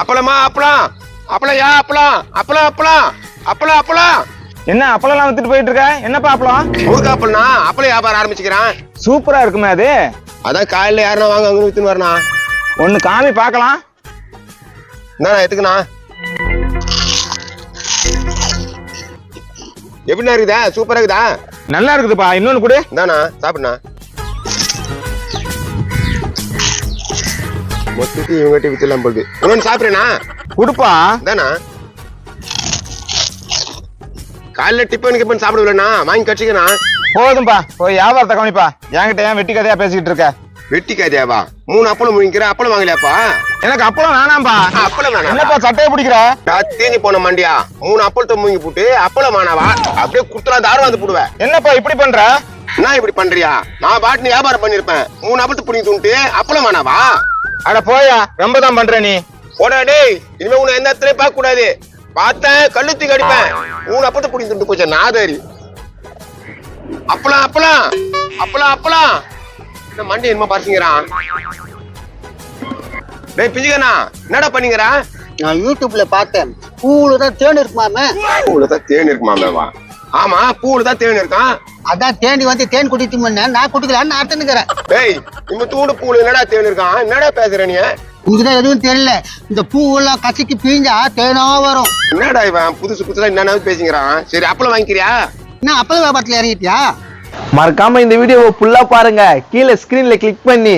அப்பளமா அப்பளம். அப்பளம் யா அப்பளம். அப்பளம் அப்பளம். அப்பளம் அப்பளம். என்ன அப்பளம்லாம் வித்துட்டு போயிட்டு இருக்க என்னப்பா அப்பளம்? முருகா அப்பளம்னா அப்பளம் வியாபாரம் ஆரம்பிச்சுக்கிறேன். சூப்பரா இருக்குமே அது. அதான் காலையில யாருன்னா வாங்க அங்கே வித்துன்னு வரண்ணா ஒன்னு காமி பார்க்கலாம் என்னண்ணா எத்துக்குண்ணா எப்படிண்ணா இருக்குதா? சூப்பரா இருக்குதா? நல்லா இருக்குதுப்பா. இன்னொன்னு கொடு. இந்தாண்ணா சாப்பிடுண்ணா. மொத்தத்தையும் இவங்ககிட்ட வித்துலாம் போகுது இன்னொன்று சாப்பிட்றேண்ணா கொடுப்பா. இதாண்ணா காலைல டிஃபன் கிப்பன் சாப்பிடுவில்லண்ணா. வாங்கி கட்சிக்கண்ணா போதும்பா. போய் வியாபாரத்தை கவனிப்பா. என்கிட்ட ஏன் வெட்டி கதையா பேசிக்கிட்டு இருக்க? வெட்டி காதியாவா? மூணு அப்பளம் முழிக்கிற அப்பளம் வாங்கலையாப்பா? எனக்கு அப்பளம் வேணாம்பா. அப்பளம் வேணாம். என்னப்பா சட்டையை பிடிக்கிற? நான் தீஞ்சு போன மண்டியா? மூணு அப்பளத்தை மூங்கி போட்டு அப்பளம் வேணாவா? அப்படியே குத்துறா தாரம் வந்து போடுவேன் என்னப்பா இப்படி பண்ற? என்ன இப்படி பண்றியா? நான் பாட்டுன்னு வியாபாரம் பண்ணிருப்பேன். மூணு அப்பளத்தை புடிங்கி தூண்டு அப்பளம் வேணாவா? அட போயா ரொம்ப தான் பண்ற நீ. போடா டேய் இனிமே உன்னை எந்த இடத்துலயும் பார்க்க கூடாது பார்த்தேன் கழுத்துக்கு அடிப்பேன் மூணு அப்பளத்தை புடிங்கி தூண்டு போச்ச நாதாரி அப்பளம் அப்பளம் அப்பளம் அப்பளம். இந்த மண்டி என்னமா பறிச்சுங்கிறான். டேய் பிஞ்சுக்கண்ணா என்னடா பண்ணீங்கறா நான் யூடியூப்ல பார்த்தேன். பூவுல தான் தேன் இருக்குமாமே. பூவுல தான் தேன் இருக்குமாமேவா? ஆமா பூவுல தான் தேன் இருக்கான். அதான் தேடி வந்து தேன் குடித்து முன்ன நான் குடிக்கலான்னு அர்த்தனுக்கிறேன் டேய் இந்த தூண்டு பூவுல என்னடா தேன் இருக்கான் என்னடா பேசுற நீ? உனக்குதான் எதுவும் தெரியல. இந்த பூவெல்லாம் கசக்கி பீஞ்சா தேனா வரும். என்னடா இவன்? புதுசு புதுசா என்னென்ன பேசிக்கிறான்? சரி அப்பளம் வாங்கிக்கிறியா? என்ன அப்பள வியாபாரத்துல இறங்கிட்டியா? மறக்காம இந்த வீடியோவை ஃபுல்லா பாருங்க. கீழே ஸ்கிரீன்ல கிளிக் பண்ணி.